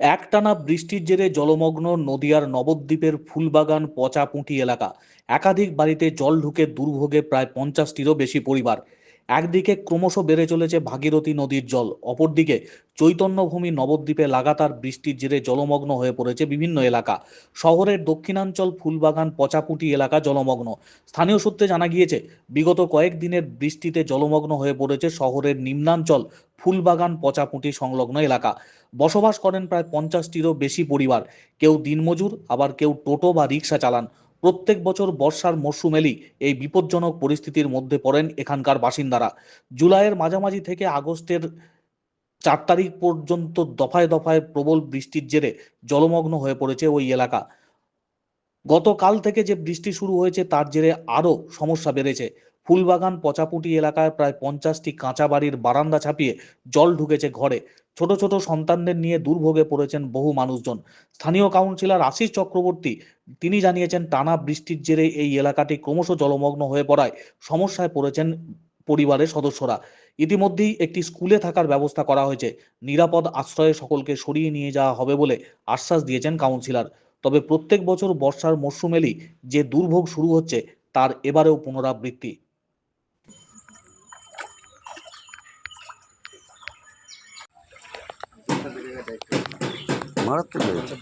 একটানা বৃষ্টির জেরে জলমগ্ন নদিয়ার নবদ্বীপের ফুলবাগান পচাপুঁটি এলাকা। একাধিক বাড়িতে জল ঢুকে দুর্ভোগে প্রায় পঞ্চাশটিরও বেশি পরিবার। একদিকে ক্রমশ বেড়ে চলেছে ভাগীরথী নদীর জল, অপরদিকে চৈতন্যভূমি নবদ্বীপে লাগাতার বৃষ্টির জেরে জলমগ্ন হয়ে পড়েছে বিভিন্ন এলাকা। শহরের দক্ষিণাঞ্চল ফুলবাগান, পচাপুটি এলাকা জলমগ্ন। স্থানীয় সূত্রে জানা গিয়েছে, বিগত কয়েকদিনের বৃষ্টিতে জলমগ্ন হয়ে পড়েছে শহরের নিম্নাঞ্চল ফুলবাগান, পচাপুটি সংলগ্ন এলাকা। বসবাস করেন প্রায় পঞ্চাশটিরও বেশি পরিবার। কেউ দিনমজুর, আবার কেউ টোটো বা রিক্সা চালান। প্রত্যেক বছর বর্ষার মরশুম এলেই এই বিপজ্জনক পরিস্থিতির মধ্যে পড়েন এখানকার বাসিন্দারা। জুলাইয়ের মাঝামাঝি থেকে আগস্টের চার তারিখ পর্যন্ত দফায় দফায় প্রবল বৃষ্টির জেরে জলমগ্ন হয়ে পড়েছে ওই এলাকা। গতকাল থেকে যে বৃষ্টি শুরু হয়েছে তার জেরে আরও সমস্যা বেড়েছে। ফুলবাগান পচাপুটি এলাকায় প্রায় পঞ্চাশটি কাঁচা বাড়ির বারান্দা ছাপিয়ে জল ঢুকেছে ঘরে। ছোট ছোট সন্তানদের নিয়ে দুর্ভোগে পড়েছেন বহু মানুষজন। স্থানীয় কাউন্সিলর আশিস চক্রবর্তী, তিনি জানিয়েছেন, টানা বৃষ্টির জেরে এই এলাকাটি ক্রমশ জলমগ্ন হয়ে পড়ায় সমস্যায় পড়েছেন পরিবারের সদস্যরা। ইতিমধ্যেই একটি স্কুলে থাকার ব্যবস্থা করা হয়েছে। নিরাপদ আশ্রয়ে সকলকে সরিয়ে নিয়ে যাওয়া হবে বলে আশ্বাস দিয়েছেন কাউন্সিলর। তবে প্রত্যেক বছর বর্ষার মরশুমেলই যে দুর্ভোগ শুরু হচ্ছে, তার এবারেও পুনরাবৃত্তি। মারাত্মক হয়েছে